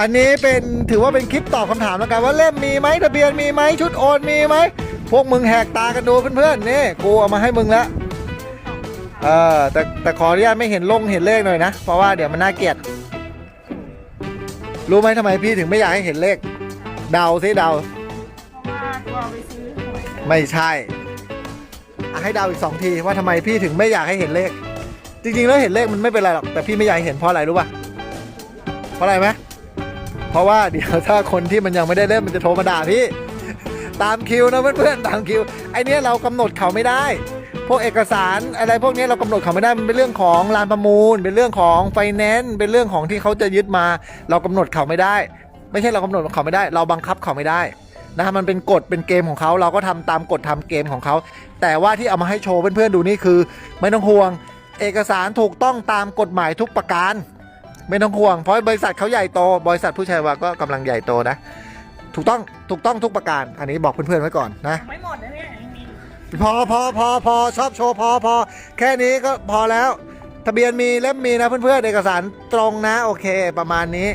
อันนี้เป็นถือว่าเป็นคลิปตอบคำถามแล้วกันว่าเล่มมีไหมทะเบียนมีไหมชุดโอนมีไหมพวกมึงแหกตากันดูเพื่อนๆนี่กูเอามาให้มึงแล้วเออแต่แต่ขออนุญาตไม่เห็นลงเห็นเลขหน่อยนะ เพราะว่าเดี๋ยวมันน่าเกลียด รู้ไหมทำไมพี่ถึงไม่อยากให้เห็นเลข เดาซิเดา เพราะว่ากลัวไปซื้อหวยไม่ใช่อะให้เดาอีกสองทีว่าทำไมพี่ถึงไม่อยากให้เห็นเลข จริงๆแล้วเห็นเลขมันไม่เป็นไรหรอกแต่พี่ไม่อยากให้เห็นเพราะอะไรรู้ป่ะเพราะอะไรไหม เพราะว่าเดี๋ยวถ้าคนที่มันยังไม่ได้เล่นมันจะโทรมาด่าพี่ ตามคิวนะเพื่อนๆตามคิวไอเนี้ยเรากำหนดเขาไม่ได้ พวกเอกสารอะไรพวกนี้เรากำหนดเขาไม่ได้มันเป็นเรื่องของลานประมูล เป็นเรื่องของไฟแนนซ์เป็นเรื่องของที่เขาจะยึดมา เรากำหนดเขาไม่ได้ ไม่ใช่เรากำหนดเขาไม่ได้ เราบังคับเขาไม่ได้นะฮะมันเป็นกฎเป็นเกมของเขาเราก็ทำตามกฎทำเกมของเขา แต่ว่าที่เอามาให้โชว์เพื่อนๆดูนี่คือ ไม่ต้องห่วง เอกสารถูกต้องตามกฎหมายทุกประการ ไม่ต้องห่วง เพราะบริษัทเขาใหญ่โต บริษัทผู้ชัยวาก็กำลังใหญ่โตนะ ถูกต้องถูกต้องทุกประการ อันนี้บอกเพื่อนๆไว้ก่อนนะ ไม่หมดนะเนี่ยยังมีพอพอพอพอชอบโชว์พอพอแค่นี้ก็พอแล้ว ทะเบียนมีเล่มมีนะเพื่อนๆเอกสารตรงนะ โอเค ประมาณนี้